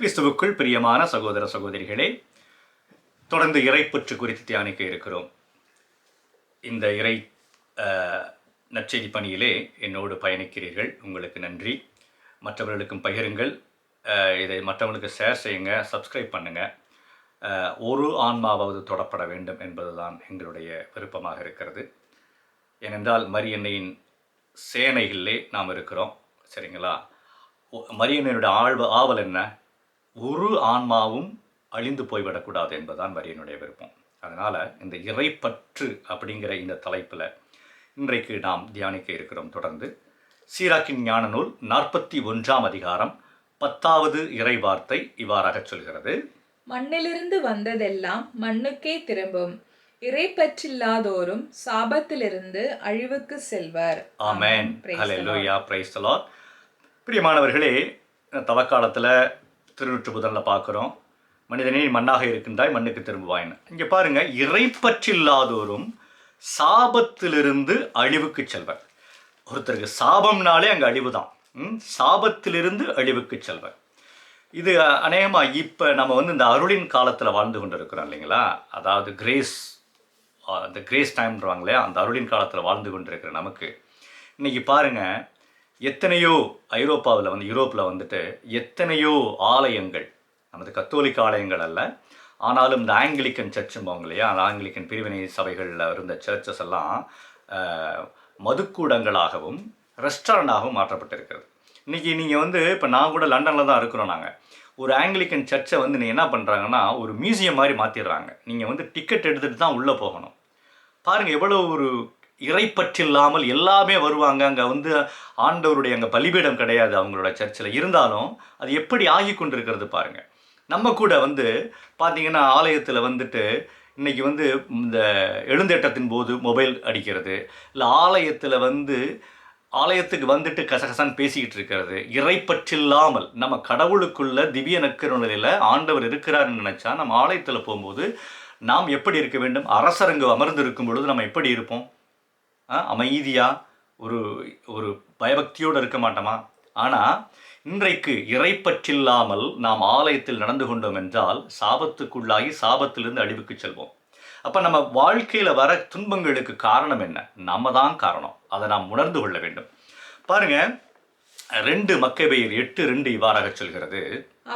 கிறிஸ்துவுக்குள் பிரியமான சகோதர சகோதரிகளே தொடர்ந்து இறைப்பற்று குறித்து தியானிக்க இருக்கிறோம். இந்த இறை நற்செய்தி பணியிலே என்னோடு பயணிக்கிறீர்கள். உங்களுக்கு நன்றி. மற்றவர்களுக்கும் பகிருங்கள். இதை மற்றவர்களுக்கு ஷேர் செய்யுங்க சப்ஸ்கிரைப் பண்ணுங்க. ஒரு ஆன்மாவாவது தொடப்பட வேண்டும் என்பதுதான் எங்களுடைய விருப்பமாக இருக்கிறது. ஏனென்றால் மரியன்னையின் சேனைகளிலே நாம் இருக்கிறோம். சரிங்களா? மரியன்னையினுடைய ஆழ்வு ஆவல் என்ன? ஒரு ஆன்மாவும் அழிந்து போய்விடக்கூடாது என்பதுதான் மரியனுடைய விருப்பம். அதனால் இந்த இறைப்பற்று அப்படிங்கிற இந்த தலைப்பில் இன்றைக்கு நாம் தியானிக்க இருக்கிறோம் தொடர்ந்து. சீராக்கின் ஞான நூல் நாற்பத்தி ஒன்றாம் அதிகாரம் பத்தாவது இறை வார்த்தை இவ்வாறாக சொல்கிறது. மண்ணிலிருந்து வந்ததெல்லாம் மண்ணுக்கே திரும்பும். இறைப்பற்றில்லாதோரும் சாபத்திலிருந்து அழிவுக்கு செல்வர். ஆமென். பிரியமானவர்களே தவக்காலத்தில் திருநூற்று முதலில் பார்க்குறோம். மனிதனே மண்ணாக இருக்கின்றாய் மண்ணுக்கு திரும்புவாயின்னு இங்கே பாருங்கள் இறைப்பற்றில்லாதோரும் சாபத்திலிருந்து அழிவுக்கு செல்வர். ஒருத்தருக்கு சாபம்னாலே அங்கே அழிவு தான் சாபத்திலிருந்து அழிவுக்கு செல்வர். இது அநேகமாக இப்போ நம்ம வந்து இந்த அருளின் காலத்தில் வாழ்ந்து கொண்டு இருக்கிறோம் இல்லைங்களா? அதாவது கிரேஸ் அந்த கிரேஸ் டைம்ன்றவாங்க அந்த அருளின் காலத்தில் வாழ்ந்து கொண்டிருக்கிற நமக்கு. இன்றைக்கி பாருங்கள் எத்தனையோ ஐரோப்பாவில் வந்து யூரோப்பில் வந்துட்டு எத்தனையோ ஆலயங்கள். நமது கத்தோலிக்க ஆலயங்கள் அல்ல. ஆனாலும் இந்த ஆங்கிலிக்கன் சர்ச்சும்பாங்க இல்லையா அந்த ஆங்கிலிக்கன் பிரிவினை சபைகளில் இருந்த சர்ச்சஸ் எல்லாம் மதுக்கூடங்களாகவும் ரெஸ்டாரண்டாகவும் மாற்றப்பட்டிருக்கிறது. இன்றைக்கி நீங்கள் வந்து இப்போ நான் கூட லண்டனில் தான் இருக்கிறோம் நாங்கள் ஒரு ஆங்கிலிக்கன் சர்ச்சை வந்து நீங்கள் என்ன பண்ணுறாங்கன்னா ஒரு மியூசியம் மாதிரி மாற்றிடுறாங்க நீங்கள் வந்து டிக்கெட் எடுத்துகிட்டு தான் உள்ளே போகணும். பாருங்கள் எவ்வளோ ஒரு இறைப்பற்றில்லாமல் எல்லாமே வருவாங்க. அங்கே வந்து ஆண்டவருடைய அங்கே பலிபீடம் கிடையாது அவங்களோட சர்ச்சில். இருந்தாலும் அது எப்படி ஆகி கொண்டிருக்கிறது பாருங்கள் நம்ம கூட வந்து பார்த்திங்கன்னா ஆலயத்தில் வந்துட்டு இன்றைக்கி வந்து இந்த எழுந்தேட்டத்தின் போது மொபைல் அடிக்கிறது இல்லை ஆலயத்தில் வந்து ஆலயத்துக்கு வந்துட்டு கசகசான்னு பேசிக்கிட்டு இருக்கிறது. இறைப்பற்றில்லாமல் நம்ம கடவுளுக்குள்ள திவ்ய நக்கருணையில் ஆண்டவர் இருக்கிறாருன்னு நினச்சா நம்ம ஆலயத்தில் போகும்போது நாம் எப்படி இருக்க வேண்டும்? அரசரங்கு அமர்ந்து இருக்கும் பொழுது நம்ம எப்படி இருப்போம்? அமைதியாக ஒரு ஒரு பயபக்தியோடு இருக்க மாட்டோமா? ஆனால் இன்றைக்கு இறைப்பற்றில்லாமல் நாம் ஆலயத்தில் நடந்து கொண்டோம் என்றால் சாபத்துக்குள்ளாகி சாபத்திலிருந்து அழிவுக்கு செல்வோம். அப்போ நம்ம வாழ்க்கையில் வர துன்பங்களுக்கு காரணம் என்ன? நம்ம தான் காரணம். அதை நாம் உணர்ந்து கொள்ள வேண்டும். பாருங்க ரெண்டு மக்கபெயர் எட்டு ரெண்டு இவ்வாறாக சொல்கிறது.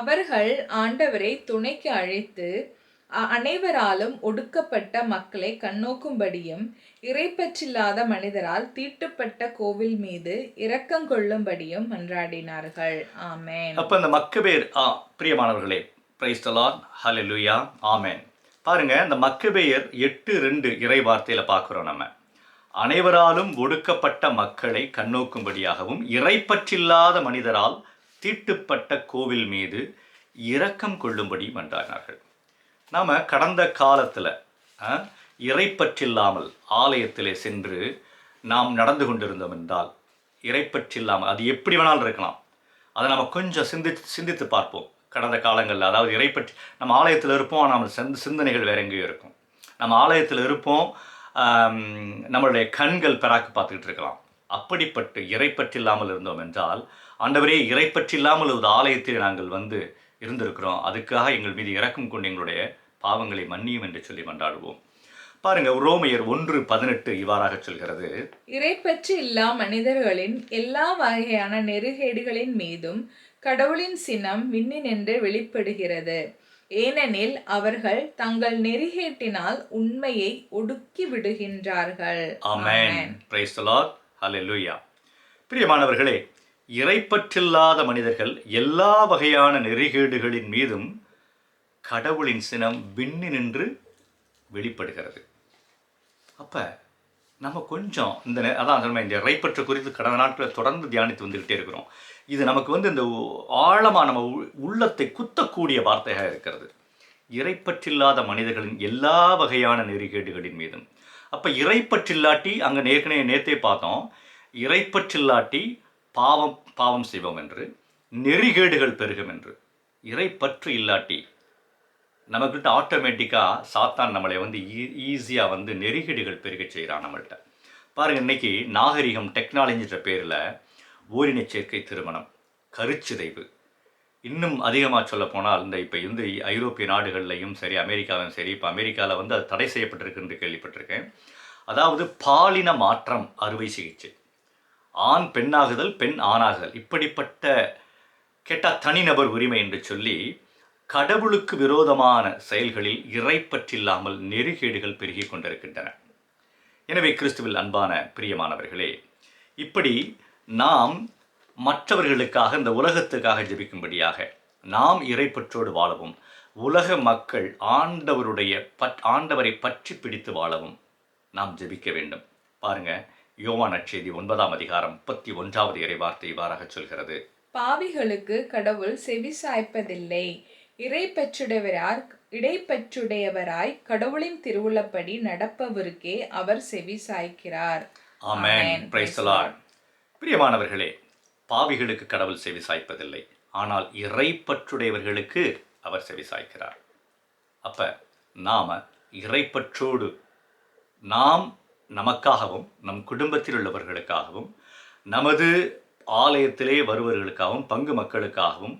அவர்கள் ஆண்டவரை துணைக்கு அழைத்து அனைவராலும் ஒடுக்கப்பட்ட மக்களை கண்ணோக்கும்படியும் இறைப்பற்றில்லாத மனிதரால் தீட்டுப்பட்ட கோவில் மீது இரக்கம் கொள்ளும்படியும் மன்றாடினார்கள். ஆமேன். அப்போ இந்த மக்கபேர் ஆ பிரியமானவர்களே பிரைஸ்தலான் ஹalleluya ஆமேன். பாருங்க இந்த மக்கபேயர் எட்டு ரெண்டு இறை வார்த்தையில் பார்க்குறோம் நம்ம. அனைவராலும் ஒடுக்கப்பட்ட மக்களை கண்ணோக்கும்படியாகவும் இறைப்பற்றில்லாத மனிதரால் தீட்டுப்பட்ட கோவில் மீது இரக்கம் கொள்ளும்படி மன்றாடினார்கள். நாம் கடந்த காலத்தில் இறைப்பற்றில்லாமல் ஆலயத்திலே சென்று நாம் நடந்து கொண்டிருந்தோம் என்றால் இறைப்பற்றில்லாமல் அது எப்படி வேணாலும் இருக்கலாம். அதை நம்ம கொஞ்சம் சிந்தித்து சிந்தித்து பார்ப்போம். கடந்த காலங்களில் அதாவது இறைப்பற்றி நம்ம ஆலயத்தில் இருப்போம் நம்ம சிந்த சிந்தனைகள் வேற எங்கேயோ இருக்கும். நம்ம ஆலயத்தில் இருப்போம் நம்மளுடைய கண்கள் பெறாக்கு பார்த்துக்கிட்டு இருக்கலாம். அப்படிப்பட்டு இறைப்பற்றில்லாமல் இருந்தோம் என்றால் ஆண்டவரே இறைப்பற்றில்லாமல் ஒரு ஆலயத்தில் நாங்கள் வந்து இருந்திருக்கிறோம். அதுக்காக எங்கள் மீது இரக்கம் கொண்டு எங்களுடைய பாவங்களை மன்னியும் என்று சொல்லி மன்றாடுவோம். பாருங்க ரோமையர் ஒன்று பதினெட்டு இவ்வாறாக சொல்கிறது. இறைப்பற்று இல்லா மனிதர்களின் எல்லா வகையான நெருகேடுகளின் மீதும் கடவுளின் சினம் விண்ணினின்று வெளிப்படுகிறது. ஏனெனில் அவர்கள் தங்கள் நெறிகேட்டினால் உண்மையை ஒடுக்கி விடுகின்றார்கள். ஆமென். பிரைஸ் பிரியமானவர்களே இறைப்பற்றில்லாத மனிதர்கள் எல்லா வகையான நெறிகேடுகளின் மீதும் கடவுளின் சினம் விண்ணி நின்று வெளிப்படுகிறது. அப்போ நம்ம கொஞ்சம் இந்த அதான் சொன்ன இந்த இறைப்பற்று குறித்து கடந்த நாட்களில் தொடர்ந்து தியானித்து வந்துக்கிட்டே இருக்கிறோம். இது நமக்கு வந்து இந்த ஆழமாக நம்ம உ- உள்ளத்தை குத்தக்கூடிய வார்த்தையாக இருக்கிறது. இறைப்பற்றில்லாத மனிதர்களின் எல்லா வகையான நெறிகேடுகளின் மீதும். அப்போ இறைப்பற்றில்லாட்டி அங்கே ஏற்கனவே நேத்தே பார்த்தோம். இறைப்பற்றில்லாட்டி பாவம் பாவம் செய்வோம் என்று நெறிகேடுகள் பெருகும் என்று இறைப்பற்று இல்லாட்டி நம்மக்கிட்ட ஆட்டோமேட்டிக்காக சாத்தான் நம்மளை வந்து ஈஸியாக வந்து நெறிகேடுகள் பெருக செய்கிறான் நம்மள்கிட்ட பாருங்கள் இன்னைக்கு நாகரிகம் டெக்னாலஜின்ற பேரில் ஓரினச் சேர்க்கை திருமணம் கருச்சிதைவு. இன்னும் அதிகமாக சொல்ல போனால் இந்த இப்போ வந்து ஐரோப்பிய நாடுகள்லையும் சரி அமெரிக்காவிலும் சரி இப்போ அமெரிக்காவில் வந்து அது தடை செய்யப்பட்டிருக்குன்னு கேள்விப்பட்டிருக்கேன். அதாவது பாலின மாற்றம் அறுவை சிகிச்சை. ஆண் பெண்ணாகுதல் பெண் ஆணாகுதல். இப்படிப்பட்ட கேட்டால் தனிநபர் உரிமை என்று சொல்லி கடவுளுக்கு விரோதமான செயல்களில் இறைப்பற்றில்லாமல் நெருகேடுகள் பெருகி கொண்டிருக்கின்றன. எனவே கிறிஸ்துவில் அன்பான பிரியமானவர்களே இப்படி நாம் மற்றவர்களுக்காக இந்த உலகத்துக்காக ஜெபிக்கும்படியாக நாம் இறைப்பற்றோடு வாழவும் உலக மக்கள் ஆண்டவருடைய பட் ஆண்டவரை பற்றி பிடித்து வாழவும் நாம் ஜெபிக்க வேண்டும். பாருங்கள் யோவான் நற்செய்தி ஒன்பதாம் அதிகாரம் முப்பத்தி ஒன்றாவது இறைவார்த்தை இவ்வாறாக சொல்கிறது. பாவிகளுக்கு கடவுள் செவி சாய்ப்பதில்லை. இறைப்பற்றுடையவரார் இடைப்பற்றுடையவராய் கடவுளின் திருவுளப்படி நடப்பவருக்கே அவர் செவி சாய்க்கிறார். ஆமென். பிரைஸ் பிரியமானவர்களே பாவிகளுக்கு கடவுள் செவி சாய்ப்பதில்லை. ஆனால் இறைப்பற்றுடையவர்களுக்கு அவர் செவி சாய்க்கிறார். அப்ப நாம இறைப்பற்றோடு நாம் நமக்காகவும் நம் குடும்பத்தில் உள்ளவர்களுக்காகவும் நமது ஆலயத்திலே வருவர்களுக்காகவும் பங்கு மக்களுக்காகவும்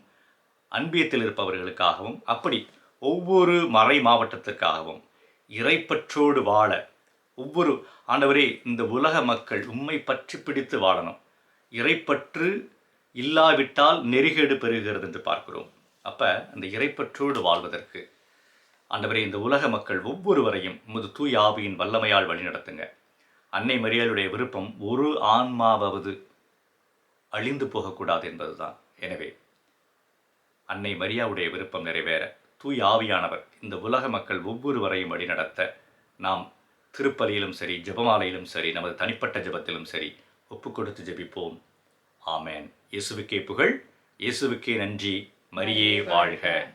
அன்பியத்தில் இருப்பவர்களுக்காகவும் அப்படி ஒவ்வொரு மறை மாவட்டத்திற்காகவும் இறைப்பற்றோடு வாழ ஒவ்வொரு ஆண்டவரே இந்த உலக மக்கள் உண்மை பற்றி பிடித்து வாழணும். இறைப்பற்று இல்லாவிட்டால் நெறிகேடு பெறுகிறது என்று பார்க்கிறோம். அப்போ அந்த இறைப்பற்றோடு வாழ்வதற்கு ஆண்டவரே இந்த உலக மக்கள் ஒவ்வொருவரையும் உமது தூய் ஆவியின் வல்லமையால் வழிநடத்துங்க. அன்னை மரியாளுடைய விருப்பம் ஒரு ஆன்மாவது அழிந்து போகக்கூடாது என்பதுதான். எனவே அன்னை மரியாவுடைய விருப்பம் நிறைவேற. தூய் ஆவியானவர் இந்த உலக மக்கள் ஒவ்வொருவரையும் வழிநடத்த நாம் திருப்பலியிலும் சரி ஜெபமாலையிலும் சரி நமது தனிப்பட்ட ஜெபத்திலும் சரி ஒப்பு கொடுத்து ஜெபிப்போம். ஆமேன். இயேசுவுக்கே புகழ். இயேசுவுக்கே நன்றி. மரியே வாழ்க.